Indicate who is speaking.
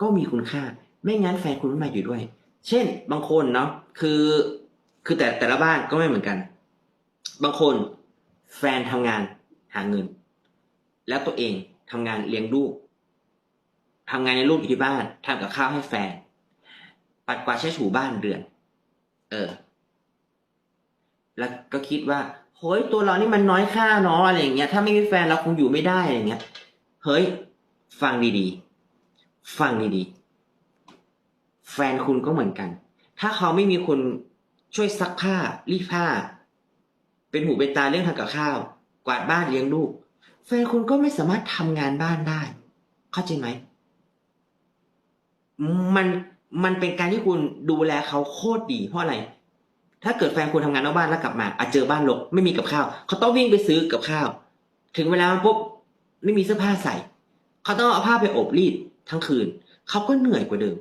Speaker 1: ก็มีคุณค่า ไม่งั้นแฟนคุณไม่มาอยู่ด้วย เช่น บางคนเนาะคือ คือแต่แต่ละบ้านก็ไม่เหมือนกัน บางคนแฟนทำงานหาเงิน แล้วตัวเองทำงานเลี้ยงลูกทำงานในลูกอยู่ที่บ้านทำกับข้าวให้แฟน ปัดกวาดใช้ถูบ้านเดือน เออ แล้วก็คิดว่าเฮ้ยตัวเรานี่มันน้อยค่าเนาะอะไรอย่างเงี้ยถ้าไม่มีแฟนเราคงอยู่ไม่ได้อะไรเงี้ยเฮ้ย ฟังดีๆ ฟังดีๆ แฟนคุณก็เหมือนกัน ถ้าเขาไม่มีคนช่วยซักผ้ารีดผ้า เป็นหูเป็นตาเรื่องทำกับข้าว กวาดบ้านเลี้ยงลูก แฟนคุณก็ไม่สามารถทำงานบ้านได้ เข้าใจไหม มันมันเป็นการที่คุณดูแลเขาโคตรดีเพราะอะไร ถ้าเกิดแฟนคุณทำงานนอกบ้านแล้วกลับมาอาจเจอบ้านรกไม่มีกับข้าว เขาต้องวิ่งไปซื้อกับข้าว ถึงเวลาปุ๊บไม่มีเสื้อผ้าใส่ เขาต้องเอาผ้าไปอบรีด ทั้งคืน เขาก็เหนื่อยกว่าเดิม